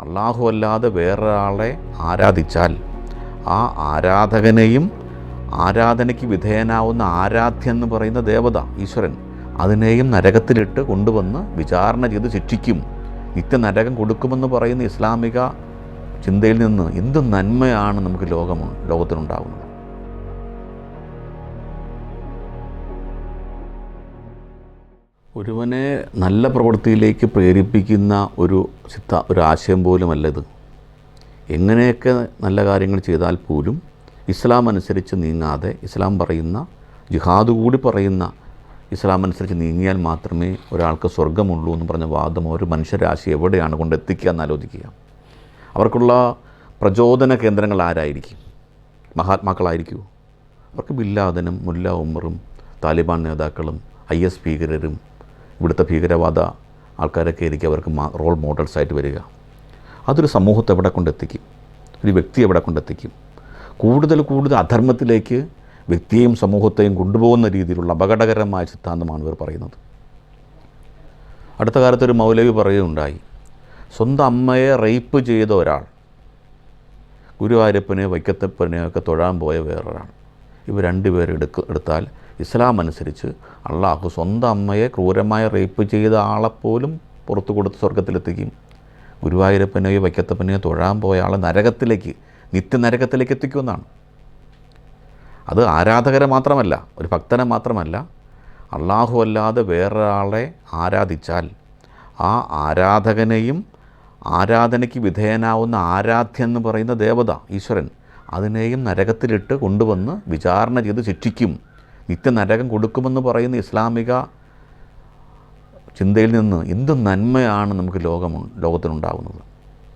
അള്ളാഹു അല്ലാതെ വേറൊരാളെ ആരാധിച്ചാൽ ആ ആരാധകനെയും ആരാധനയ്ക്ക് വിധേയനാവുന്ന ആരാധ്യ എന്ന് പറയുന്ന ദേവത ഈശ്വരൻ അതിനെയും നരകത്തിലിട്ട് കൊണ്ടുവന്ന് വിചാരണ ചെയ്ത് ശിക്ഷിക്കും. നിത്യനരകം കൊടുക്കുമെന്ന് പറയുന്ന ഇസ്ലാമിക ചിന്തയിൽ നിന്ന് എന്ത് നന്മയാണ് നമുക്ക് ലോകം ലോകത്തിനുണ്ടാകുന്നത് ഒരുവനെ നല്ല പ്രവൃത്തിയിലേക്ക് പ്രേരിപ്പിക്കുന്ന ഒരു ചിത്ത ഒരു ആശയം പോലുമല്ല ഇത് എങ്ങനെയൊക്കെ നല്ല കാര്യങ്ങൾ ചെയ്താൽ പോലും ഇസ്ലാം അനുസരിച്ച് നീങ്ങാതെ ഇസ്ലാം പറയുന്ന ജിഹാദ് കൂടി പറയുന്ന ഇസ്ലാം അനുസരിച്ച് നീങ്ങിയാൽ മാത്രമേ ഒരാൾക്ക് സ്വർഗമുള്ളൂ എന്ന് പറഞ്ഞ വാദം ഒരു മനുഷ്യരാശി എവിടെയാണ് കൊണ്ടെത്തിക്കുക എന്ന് ആലോചിക്കുക അവർക്കുള്ള പ്രചോദന കേന്ദ്രങ്ങൾ ആരായിരിക്കും? മഹാത്മാക്കളായിരിക്കുമോ അവർക്ക് ബില്ലാദനും മുല്ല ഉമറും താലിബാൻ നേതാക്കളും ഐ എസ് ഭീകരരും ഇവിടുത്തെ ഭീകരവാദ ആൾക്കാരൊക്കെ ആയിരിക്കും അവർക്ക് റോൾ മോഡൽസായിട്ട് വരിക. അതൊരു സമൂഹത്തെ എവിടെ കൊണ്ടെത്തിക്കും? ഒരു വ്യക്തി എവിടെ കൊണ്ടെത്തിക്കും? കൂടുതൽ കൂടുതൽ അധർമ്മത്തിലേക്ക് വ്യക്തിയെയും സമൂഹത്തെയും കൊണ്ടുപോകുന്ന രീതിയിലുള്ള അപകടകരമായ സിദ്ധാന്തമാണ് ഇവർ പറയുന്നത്. അടുത്ത കാലത്ത് ഒരു മൗലവി പറയുകയുണ്ടായി സ്വന്തം അമ്മയെ റേപ്പ് ചെയ്ത ഒരാൾ ഗുരുവായൂരപ്പനെയോ വൈക്കത്തപ്പനെയോ ഒക്കെ തൊഴാൻ പോയ വേറൊരാൾ. ഇവർ രണ്ടുപേരും എടുക്ക എടുത്താൽ ഇസ്ലാം അനുസരിച്ച് അള്ളാഹു സ്വന്തം അമ്മയെ ക്രൂരമായ റേപ്പ് ചെയ്ത ആളെപ്പോലും പുറത്തു കൊടുത്ത് സ്വർഗത്തിലെത്തിക്കും ഗുരുവായൂരപ്പനെയോ വൈക്കത്തപ്പനെയോ തൊഴാൻ പോയ ആളെ നരകത്തിലേക്ക് നിത്യനരകത്തിലേക്ക് എത്തിക്കുമെന്നാണ്. അത് ആരാധകരെ മാത്രമല്ല ഒരു ഭക്തനെ മാത്രമല്ല അള്ളാഹു അല്ലാതെ വേറൊരാളെ ആരാധിച്ചാൽ ആ ആരാധകനെയും ആരാധനയ്ക്ക് വിധേയനാവുന്ന ആരാധ്യ എന്ന് പറയുന്ന ദേവത ഈശ്വരൻ അതിനെയും നരകത്തിലിട്ട് കൊണ്ടുവന്ന് വിചാരണ ചെയ്ത് ശിക്ഷിക്കും. നിത്യ നരകം കൊടുക്കുമെന്ന് പറയുന്ന ഇസ്ലാമിക ചിന്തയിൽ നിന്ന് എന്ത് നന്മയാണ് നമുക്ക് ലോകം ലോകത്തിനുണ്ടാകുന്നത്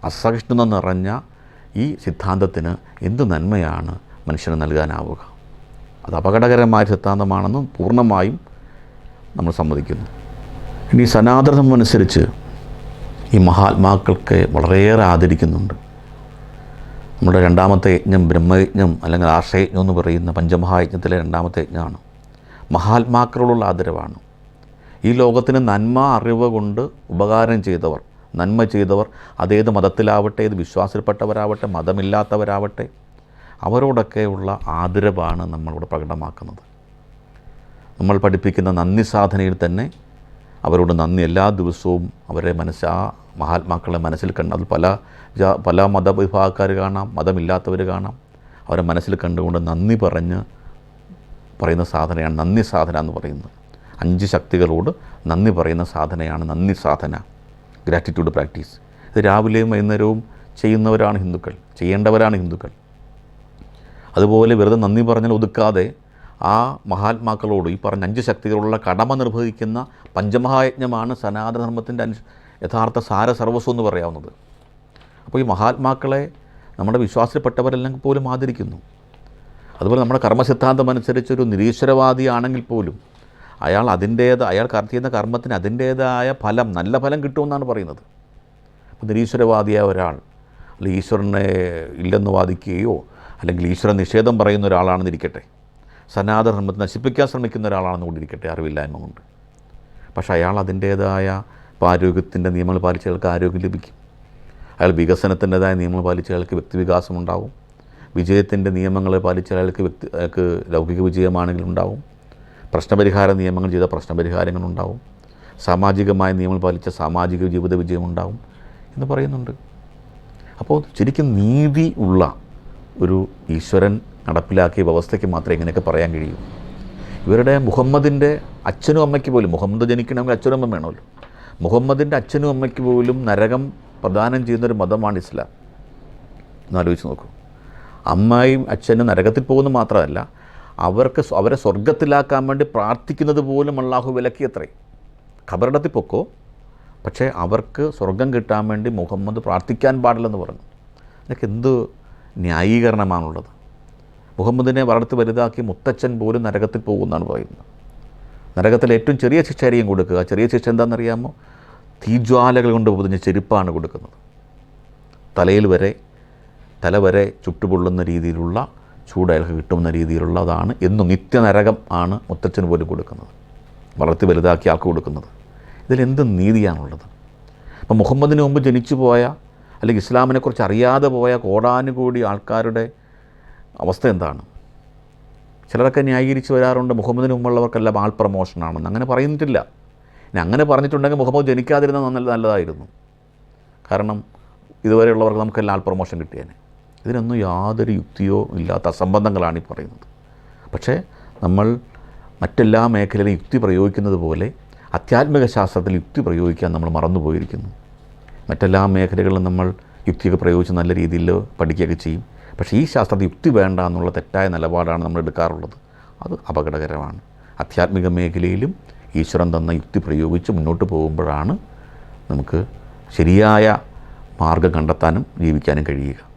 അസഹിഷ്ണുത നിറഞ്ഞ ഈ സിദ്ധാന്തത്തിന് എന്ത് നന്മയാണ് മനുഷ്യന് നൽകാനാവുക? അത് അപകടകരമായ സിദ്ധാന്തമാണെന്ന് പൂർണമായും നമ്മൾ സമ്മതിക്കുന്നു. ഇനി സനാതനമനുസരിച്ച് ഈ മഹാത്മാക്കൾക്ക് വളരെയേറെ ആദരിക്കുന്നുണ്ട്. നമ്മുടെ രണ്ടാമത്തെ യജ്ഞം ബ്രഹ്മയജ്ഞം അല്ലെങ്കിൽ ആർഷയജ്ഞം എന്ന് പറയുന്ന പഞ്ചമഹായജ്ഞത്തിലെ രണ്ടാമത്തെ യജ്ഞമാണ്. മഹാത്മാക്കളോടുള്ള ആദരവാണ്. ഈ ലോകത്തിന് നന്മ അറിവ് കൊണ്ട് ഉപകാരം ചെയ്തവർ നന്മ ചെയ്തവർ അതേത് മതത്തിലാവട്ടെ ഏത് വിശ്വാസത്തിൽപ്പെട്ടവരാവട്ടെ മതമില്ലാത്തവരാവട്ടെ അവരോടൊക്കെയുള്ള ആദരവാണ് നമ്മളിവിടെ പ്രകടമാക്കുന്നത്. നമ്മൾ പഠിപ്പിക്കുന്ന നന്ദി സാധനയിൽ തന്നെ അവരോട് നന്ദി എല്ലാ ദിവസവും അവരെ മനസ്സാ മഹാത്മാക്കളെ മനസ്സിൽ കണ്ട് അത് പല പല മതവിഭാഗക്കാർ കാണാം മതമില്ലാത്തവർ കാണാം. അവരെ മനസ്സിൽ കണ്ടുകൊണ്ട് നന്ദി പറഞ്ഞ് പറയുന്ന സാധനയാണ് നന്ദി സാധന എന്ന് പറയുന്നത്. അഞ്ച് ശക്തികളോട് നന്ദി പറയുന്ന സാധനയാണ് നന്ദി സാധന. ഗ്രാറ്റിറ്റ്യൂഡ് പ്രാക്ടീസ് ഇത് രാവിലെയും വൈകുന്നേരവും ചെയ്യുന്നവരാണ് ഹിന്ദുക്കൾ ചെയ്യേണ്ടവരാണ് ഹിന്ദുക്കൾ. അതുപോലെ വെറുതെ നന്ദി പറഞ്ഞാൽ ഒതുക്കാതെ ആ മഹാത്മാക്കളോട് ഈ പറഞ്ഞ അഞ്ച് ശക്തികളുള്ള കടമ നിർവഹിക്കുന്ന പഞ്ചമഹായജ്ഞമാണ് സനാതനധർമ്മത്തിന്റെ അനു യഥാർത്ഥ സാര സർവസ്വം എന്ന് പറയാവുന്നത്. അപ്പോൾ ഈ മഹാത്മാക്കളെ നമ്മുടെ വിശ്വാസത്തിൽപ്പെട്ടവരെല്ലാം പോലും ആദരിക്കുന്നു. അതുപോലെ നമ്മുടെ കർമ്മസിദ്ധാന്തം അനുസരിച്ച് ഒരു നിരീശ്വരവാദിയാണെങ്കിൽ പോലും അയാൾ അതിന്റേത് അയാൾ ചെയ്യുന്ന കർമ്മത്തിന് അതിന്റേതായ ഫലം നല്ല ഫലം കിട്ടുമെന്നാണ് പറയുന്നത്. അപ്പോൾ നിരീശ്വരവാദിയായ ഒരാൾ അല്ലെങ്കിൽ ഈശ്വരനെ ഇല്ലെന്ന് വാദിക്കുകയോ അല്ലെങ്കിൽ ഈശ്വര നിഷേധം പറയുന്ന ഒരാളാണെന്നിരിക്കട്ടെ. സനാതന ധർമ്മത്തെ നശിപ്പിക്കാൻ ശ്രമിക്കുന്ന ഒരാളാണെന്ന് കൊണ്ടിരിക്കട്ടെ അറിവില്ലായ്മ കൊണ്ട്. പക്ഷേ അയാൾ അതിന്റേതായ ഇപ്പോൾ ആരോഗ്യത്തിന്റെ നിയമങ്ങൾ പാലിച്ച അയാൾക്ക് ആരോഗ്യം ലഭിക്കും. അയാൾ വികസനത്തിന്റെതായ നിയമങ്ങൾ പാലിച്ച അയാൾക്ക് വ്യക്തിവികാസം ഉണ്ടാവും. വിജയത്തിന്റെ നിയമങ്ങളെ പാലിച്ച അയാൾക്ക് വ്യക്തി അയാൾക്ക് ലൗകിക വിജയമാണെങ്കിലും ഉണ്ടാവും. പ്രശ്നപരിഹാര നിയമങ്ങൾ ചെയ്ത പ്രശ്നപരിഹാരങ്ങൾ ഉണ്ടാവും. സാമാജികമായ നിയമങ്ങൾ പാലിച്ച സാമാജിക ജീവിത വിജയം ഉണ്ടാവും എന്ന് പറയുന്നുണ്ട്. അപ്പോൾ ശരിക്കും നീതി ഉള്ള ഒരു ഈശ്വരൻ നടപ്പിലാക്കിയ വ്യവസ്ഥയ്ക്ക് മാത്രമേ ഇങ്ങനെയൊക്കെ പറയാൻ കഴിയൂ. ഇവരുടെ മുഹമ്മദിന്റെ അച്ഛനും അമ്മയ്ക്ക് പോലും മുഹമ്മദ് ജനിക്കണമെങ്കിൽ അച്ഛനും അമ്മ വേണമല്ലോ. മുഹമ്മദിന്റെ അച്ഛനും അമ്മയ്ക്ക് പോലും നരകം പ്രദാനം ചെയ്യുന്നൊരു മതമാണ് ഇസ്ലാം. എന്നാലോചിച്ച് നോക്കൂ. അമ്മയും അച്ഛനും നരകത്തിൽ പോകുന്നത് മാത്രമല്ല അവർക്ക് അവരെ സ്വർഗത്തിലാക്കാൻ വേണ്ടി പ്രാർത്ഥിക്കുന്നത് പോലും അള്ളാഹു വിലക്കിയത്രേ ഖബറിടത്തിൽ പൊക്കോ പക്ഷേ അവർക്ക് സ്വർഗം കിട്ടാൻ വേണ്ടി മുഹമ്മദ് പ്രാർത്ഥിക്കാൻ പാടില്ലെന്ന് പറഞ്ഞു. ഇതൊക്കെ എന്ത് ന്യായീകരണമാണുള്ളത്? മുഹമ്മദിനെ വളർത്തി വലുതാക്കി മുത്തച്ഛൻ പോലും നരകത്തിൽ പോകുമെന്നാണ് പറയുന്നത്. നരകത്തിൽ ഏറ്റവും ചെറിയ ശിക്ഷാരിയും കൊടുക്കുക. ചെറിയ ശിക്ഷ എന്താണെന്നറിയാമോ? തീജ്വാലകൾ കൊണ്ട് പൊതിഞ്ഞ ചെരുപ്പാണ് കൊടുക്കുന്നത്. തലയിൽ വരെ തല വരെ ചുട്ടുപൊള്ളുന്ന രീതിയിലുള്ള ചൂട് അയാൾക്ക് കിട്ടുന്ന രീതിയിലുള്ളതാണ് എന്നും നിത്യനരകം ആണ് മുത്തച്ഛന് പോലും കൊടുക്കുന്നത്. വളർത്തി വലുതാക്കി ആൾക്ക് കൊടുക്കുന്നത്. ഇതിലെന്ത് നീതിയാണുള്ളത്? അപ്പം മുഹമ്മദിന് മുമ്പ് ജനിച്ചു പോയ അല്ലെങ്കിൽ ഇസ്ലാമിനെക്കുറിച്ച് അറിയാതെ പോയ കോടാനുകൂടി ആൾക്കാരുടെ അവസ്ഥ എന്താണ്? ചിലരൊക്കെ ന്യായീകരിച്ച് വരാറുണ്ട് മുഹമ്മദിന് മുമ്പുള്ളവർക്കെല്ലാം ആൾ പ്രമോഷനാണെന്ന്. അങ്ങനെ പറയുന്നിട്ടില്ല. ഇനി അങ്ങനെ പറഞ്ഞിട്ടുണ്ടെങ്കിൽ മുഹമ്മദ് ജനിക്കാതിരുന്ന നല്ല നല്ലതായിരുന്നു. കാരണം ഇതുവരെയുള്ളവർക്ക് നമുക്കെല്ലാം ആൾ പ്രമോഷൻ കിട്ടിയേനെ. ഇതിനൊന്നും യാതൊരു യുക്തിയോ ഇല്ലാത്ത അസംബന്ധങ്ങളാണ് ഈ പറയുന്നത്. പക്ഷേ നമ്മൾ മറ്റെല്ലാ മേഖലയിലും യുക്തി പ്രയോഗിക്കുന്നത് പോലെ അത്യാത്മിക ശാസ്ത്രത്തിൽ യുക്തി പ്രയോഗിക്കാൻ നമ്മൾ മറന്നുപോയിരിക്കുന്നു. മറ്റെല്ലാ മേഖലകളിലും നമ്മൾ യുക്തിയൊക്കെ പ്രയോഗിച്ച് നല്ല രീതിയിൽ പഠിക്കുകയൊക്കെ ചെയ്യും. പക്ഷേ ഈ ശാസ്ത്രത്തിൽ യുക്തി വേണ്ട എന്നുള്ള തെറ്റായ നിലപാടാണ് നമ്മൾ എടുക്കാറുള്ളത്. അത് അപകടകരമാണ്. ആധ്യാത്മിക മേഖലയിലും ഈശ്വരൻ തന്ന യുക്തി പ്രയോഗിച്ച് മുന്നോട്ട് പോകുമ്പോഴാണ് നമുക്ക് ശരിയായ മാർഗം കണ്ടെത്താനും ജീവിക്കാനും കഴിയുക.